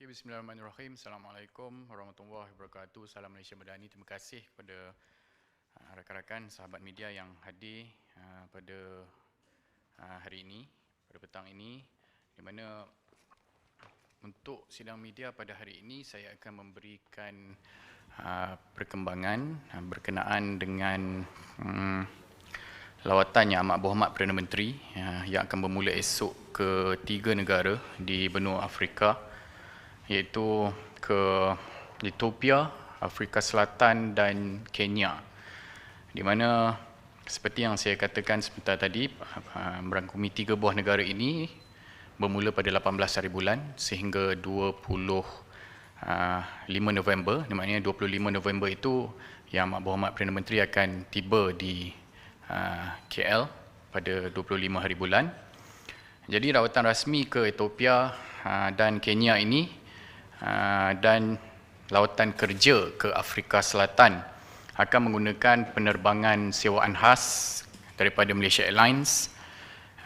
Okay, Bismillahirrahmanirrahim. Assalamualaikum warahmatullahi wabarakatuh. Salam Malaysia Madani. Terima kasih kepada uh, rakan-rakan sahabat media yang hadir uh, pada uh, hari ini, pada petang ini di mana untuk sidang media pada hari ini saya akan memberikan uh, perkembangan uh, berkenaan dengan um, lawatan Yang Amat Berhormat Perdana Menteri uh, yang akan bermula esok ke tiga negara di benua Afrika iaitu ke Ethiopia, Afrika Selatan dan Kenya. Di mana seperti yang saya katakan sebentar tadi, merangkumi tiga buah negara ini bermula pada 18 hari bulan sehingga 25 November. Di maknanya 25 November itu Yang Amat Berhormat Perdana Menteri akan tiba di KL pada 25 hari bulan. Jadi rawatan rasmi ke Ethiopia dan Kenya ini Ah, dan lawatan kerja ke Afrika Selatan akan menggunakan penerbangan sewaan khas daripada Malaysia Airlines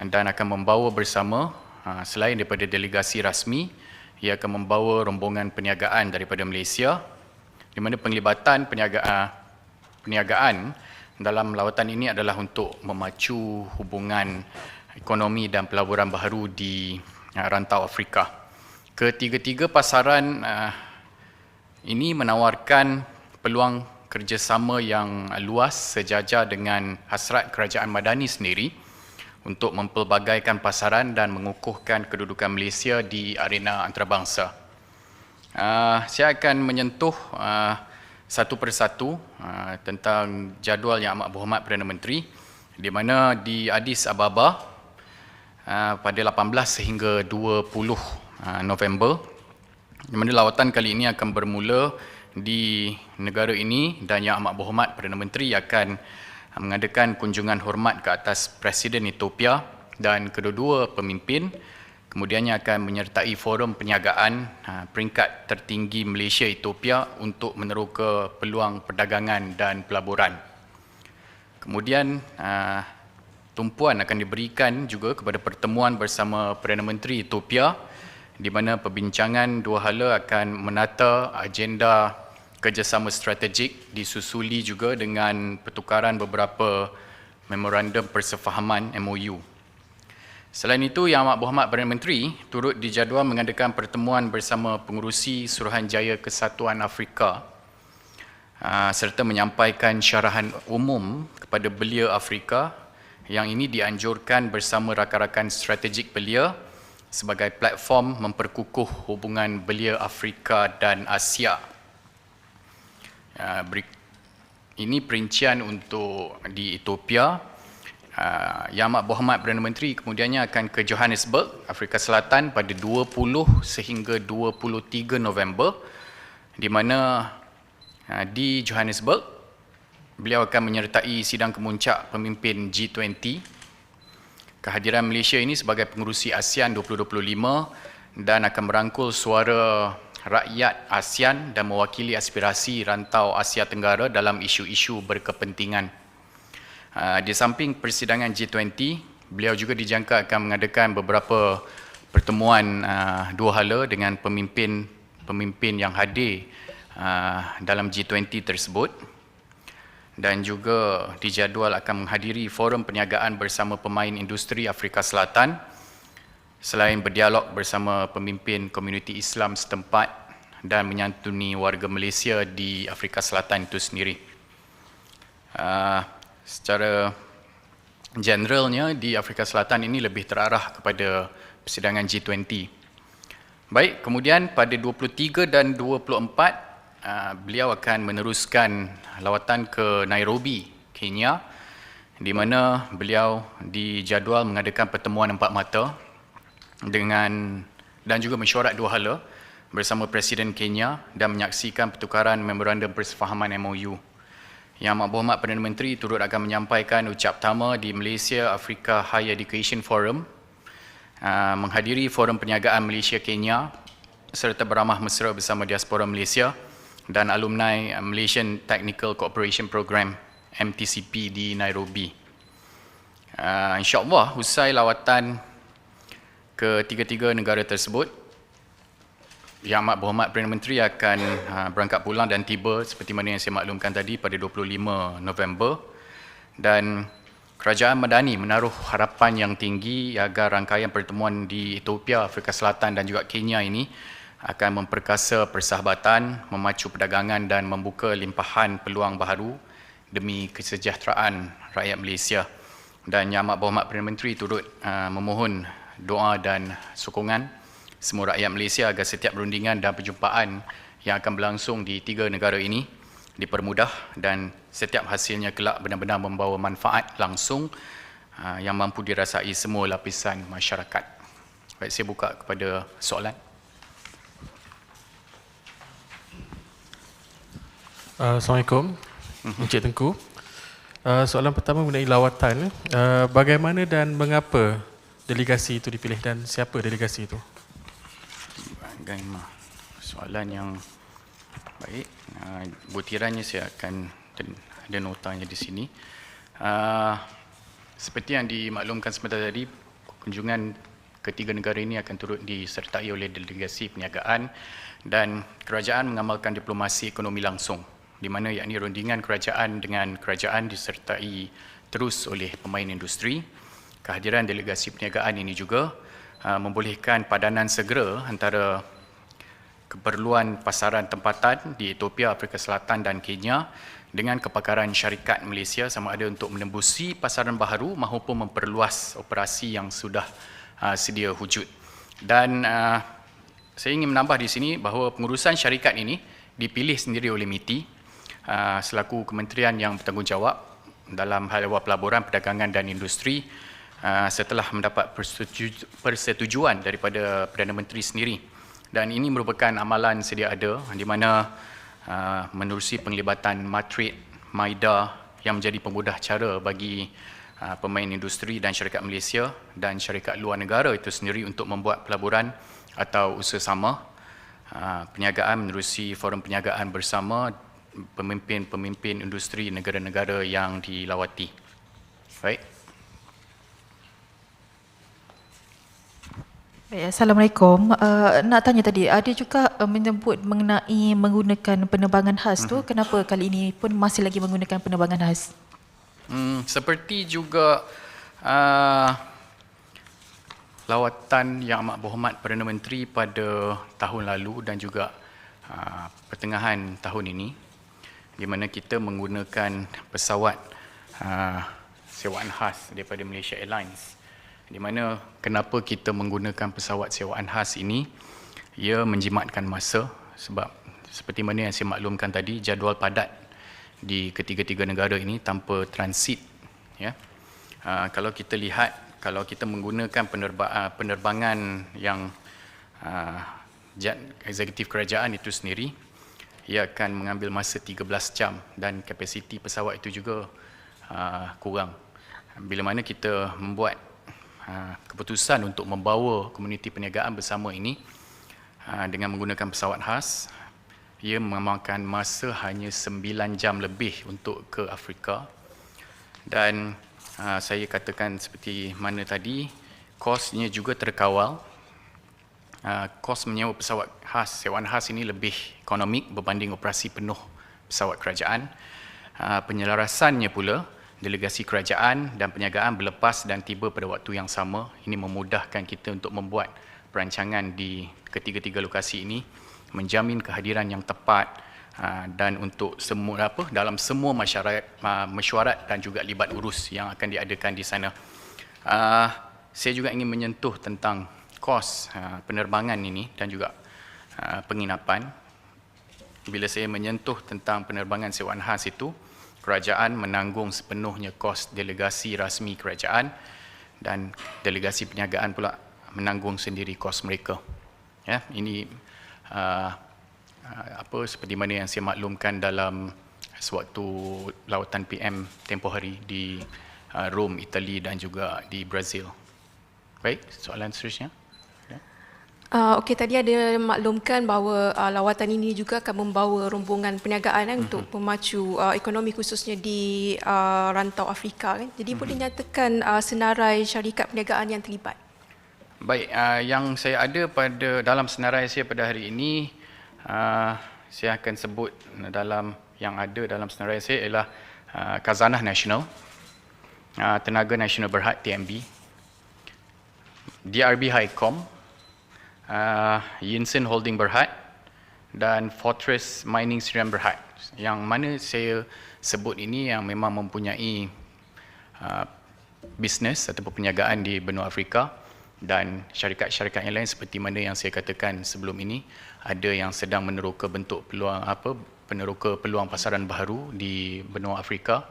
dan akan membawa bersama ah, selain daripada delegasi rasmi ia akan membawa rombongan perniagaan daripada Malaysia di mana penglibatan perniagaan ah, perniagaan dalam lawatan ini adalah untuk memacu hubungan ekonomi dan pelaburan baharu di rantau Afrika. Ketiga-tiga pasaran uh, ini menawarkan peluang kerjasama yang luas sejajar dengan hasrat kerajaan Madani sendiri untuk mempelbagaikan pasaran dan mengukuhkan kedudukan Malaysia di arena antarabangsa. Uh, saya akan menyentuh uh, satu persatu uh, tentang jadual yang amat berhormat Perdana Menteri di mana di Addis Ababa uh, pada 18 sehingga 20 Ah, November di mana lawatan kali ini akan bermula di negara ini dan Yang Amat Berhormat Perdana Menteri akan mengadakan kunjungan hormat ke atas Presiden Ethiopia dan kedua-dua pemimpin kemudiannya akan menyertai forum perniagaan ah, peringkat tertinggi Malaysia Ethiopia untuk meneroka peluang perdagangan dan pelaburan. Kemudian ah, tumpuan akan diberikan juga kepada pertemuan bersama Perdana Menteri Ethiopia di mana perbincangan dua hala akan menata agenda kerjasama strategik disusuli juga dengan pertukaran beberapa memorandum persefahaman MOU. Selain itu, Yang Amat Berhormat Perdana Menteri turut dijadual mengadakan pertemuan bersama pengurusi Suruhanjaya Kesatuan Afrika ah, serta menyampaikan syarahan umum kepada belia Afrika yang ini dianjurkan bersama rakan-rakan strategik belia sebagai platform memperkukuh hubungan belia Afrika dan Asia. Ini perincian untuk di Ethiopia. Yang Amat Berhormat Perdana Menteri kemudiannya akan ke Johannesburg, Afrika Selatan pada 20 sehingga 23 November di mana di Johannesburg beliau akan menyertai sidang kemuncak pemimpin G20 kehadiran Malaysia ini sebagai pengurusi ASEAN 2025 dan akan merangkul suara rakyat ASEAN dan mewakili aspirasi rantau Asia Tenggara dalam isu-isu berkepentingan. Ah, di samping persidangan G20, beliau juga dijangka akan mengadakan beberapa pertemuan ah, dua hala dengan pemimpin-pemimpin yang hadir ah, dalam G20 tersebut dan juga dijadual akan menghadiri forum perniagaan bersama pemain industri Afrika Selatan selain berdialog bersama pemimpin komuniti Islam setempat dan menyantuni warga Malaysia di Afrika Selatan itu sendiri. Uh, secara generalnya di Afrika Selatan ini lebih terarah kepada persidangan G20. Baik, kemudian pada 23 dan 24 Ah, beliau akan meneruskan lawatan ke Nairobi, Kenya di mana beliau dijadual mengadakan pertemuan empat mata dengan dan juga mesyuarat dua hala bersama Presiden Kenya dan menyaksikan pertukaran memorandum persefahaman MOU. Yang Amat Berhormat Perdana Menteri turut akan menyampaikan ucap pertama di Malaysia Africa Higher Education Forum ah, menghadiri forum perniagaan Malaysia-Kenya serta beramah mesra bersama diaspora Malaysia dan alumni Malaysian Technical Cooperation Program MTCP di Nairobi. Uh, InsyaAllah usai lawatan ke tiga-tiga negara tersebut, Yang Amat Berhormat Perdana Menteri akan uh, berangkat pulang dan tiba seperti mana yang saya maklumkan tadi pada 25 November dan Kerajaan Madani menaruh harapan yang tinggi agar rangkaian pertemuan di Ethiopia, Afrika Selatan dan juga Kenya ini akan memperkasa persahabatan, memacu perdagangan dan membuka limpahan peluang baharu demi kesejahteraan rakyat Malaysia. Dan Yang Amat Berhormat Perdana Menteri turut uh, memohon doa dan sokongan semua rakyat Malaysia agar setiap perundingan dan perjumpaan yang akan berlangsung di tiga negara ini dipermudah dan setiap hasilnya kelak benar-benar membawa manfaat langsung uh, yang mampu dirasai semua lapisan masyarakat. Baik, saya buka kepada soalan. Uh, Assalamualaikum, Encik Tengku. Uh, soalan pertama mengenai lawatan. Uh, bagaimana dan mengapa delegasi itu dipilih dan siapa delegasi itu? Gaimah. Soalan yang baik. Uh, butirannya saya akan ada notanya di sini. Uh, seperti yang dimaklumkan sebentar tadi, kunjungan ketiga negara ini akan turut disertai oleh delegasi perniagaan dan kerajaan mengamalkan diplomasi ekonomi langsung di mana yakni rundingan kerajaan dengan kerajaan disertai terus oleh pemain industri. Kehadiran delegasi perniagaan ini juga uh, membolehkan padanan segera antara keperluan pasaran tempatan di Ethiopia, Afrika Selatan dan Kenya dengan kepakaran syarikat Malaysia sama ada untuk menembusi pasaran baharu maupun memperluas operasi yang sudah uh, sedia wujud. Dan uh, saya ingin menambah di sini bahawa pengurusan syarikat ini dipilih sendiri oleh MITI uh, selaku kementerian yang bertanggungjawab dalam hal pelaburan, perdagangan dan industri uh, setelah mendapat persetujuan daripada Perdana Menteri sendiri. Dan ini merupakan amalan sedia ada di mana uh, menerusi penglibatan matrik MAIDA yang menjadi pemudah cara bagi pemain industri dan syarikat Malaysia dan syarikat luar negara itu sendiri untuk membuat pelaburan atau usaha sama perniagaan menerusi forum perniagaan bersama pemimpin-pemimpin industri negara-negara yang dilawati. Baik. Ya, Assalamualaikum. Uh, nak tanya tadi, ada juga uh, menyebut mengenai menggunakan penerbangan khas uh-huh. tu. Mhm. Kenapa kali ini pun masih lagi menggunakan penerbangan khas? Hmm, seperti juga uh, lawatan Yang Amat Berhormat Perdana Menteri pada tahun lalu dan juga uh, pertengahan tahun ini di mana kita menggunakan pesawat uh, sewaan khas daripada Malaysia Airlines. Di mana kenapa kita menggunakan pesawat sewaan khas ini? Ia menjimatkan masa sebab seperti mana yang saya maklumkan tadi jadual padat di ketiga-tiga negara ini tanpa transit ya. Uh, kalau kita lihat kalau kita menggunakan penerba, uh, penerbangan yang uh, eksekutif kerajaan itu sendiri ia akan mengambil masa 13 jam dan kapasiti pesawat itu juga uh, kurang. Bila mana kita membuat Ha, keputusan untuk membawa komuniti perniagaan bersama ini ha, dengan menggunakan pesawat khas ia memakan masa hanya 9 jam lebih untuk ke Afrika. Dan ha, saya katakan seperti mana tadi kosnya juga terkawal kos menyewa pesawat khas sewaan khas ini lebih ekonomik berbanding operasi penuh pesawat kerajaan penyelarasannya pula delegasi kerajaan dan perniagaan berlepas dan tiba pada waktu yang sama. Ini memudahkan kita untuk membuat perancangan di ketiga-tiga lokasi ini menjamin kehadiran yang tepat ah, dan untuk semua apa dalam semua masyarakat ah, mesyuarat dan juga libat urus yang akan diadakan di sana. Ah, saya juga ingin menyentuh tentang kos penerbangan ini dan juga penginapan. Bila saya menyentuh tentang penerbangan sewaan khas itu, kerajaan menanggung sepenuhnya kos delegasi rasmi kerajaan dan delegasi perniagaan pula menanggung sendiri kos mereka. Ya, ini uh, uh, apa seperti mana yang saya maklumkan dalam sewaktu lawatan PM tempoh hari di uh, Rome, Itali dan juga di Brazil. Baik, soalan seterusnya. Uh, Okey, tadi ada maklumkan bahawa uh, lawatan ini juga akan membawa rombongan perniagaan kan, untuk memacu uh, ekonomi khususnya di uh, rantau Afrika. Kan? Jadi uh-huh. boleh nyatakan uh, senarai syarikat perniagaan yang terlibat? Baik, uh, yang saya ada pada dalam senarai saya pada hari ini, uh, saya akan sebut dalam yang ada dalam senarai saya ialah uh, Khazanah Nasional, uh, Tenaga Nasional Berhad TMB, DRB Highcom, uh, Yinsen Holding Berhad dan Fortress Mining Sdn Berhad. Yang mana saya sebut ini yang memang mempunyai uh, bisnes atau perniagaan di benua Afrika dan syarikat-syarikat yang lain seperti mana yang saya katakan sebelum ini ada yang sedang meneroka bentuk peluang apa peneroka peluang pasaran baru di benua Afrika.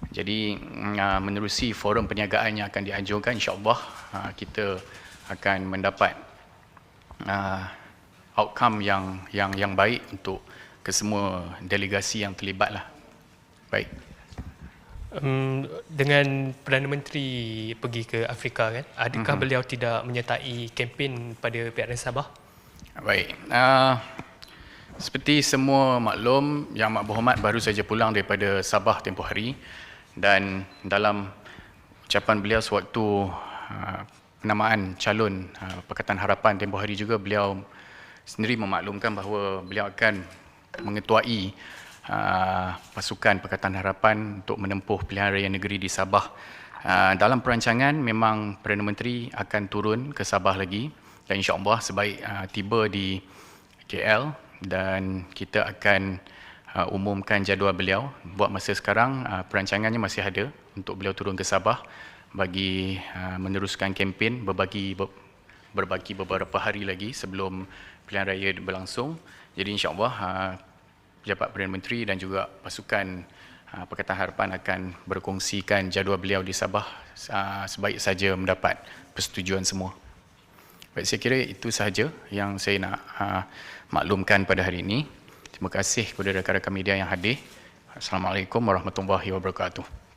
Jadi uh, menerusi forum perniagaan yang akan dianjurkan insya-Allah kita akan mendapat uh, outcome yang yang yang baik untuk kesemua delegasi yang terlibat lah. Baik. Um, dengan Perdana Menteri pergi ke Afrika kan, adakah mm-hmm. beliau tidak menyertai kempen pada pihak Sabah? Baik. Uh, seperti semua maklum, Yang Mak Berhormat baru saja pulang daripada Sabah tempoh hari dan dalam ucapan beliau sewaktu uh, penamaan calon uh, Pakatan Harapan tempoh hari juga beliau sendiri memaklumkan bahawa beliau akan mengetuai Uh, pasukan Pakatan Harapan untuk menempuh pilihan raya negeri di Sabah. Uh, dalam perancangan memang Perdana Menteri akan turun ke Sabah lagi dan insya-Allah sebaik uh, tiba di KL dan kita akan umumkan jadual beliau. Buat masa sekarang perancangannya masih ada untuk beliau turun ke Sabah bagi meneruskan kempen berbagi berbagi beberapa hari lagi sebelum pilihan raya berlangsung. Jadi insya-Allah Pejabat Perdana Menteri dan juga pasukan uh, Pakatan Harapan akan berkongsikan jadual beliau di Sabah uh, sebaik saja mendapat persetujuan semua. Baik, saya kira itu sahaja yang saya nak uh, maklumkan pada hari ini. Terima kasih kepada rakan-rakan media yang hadir. Assalamualaikum warahmatullahi wabarakatuh.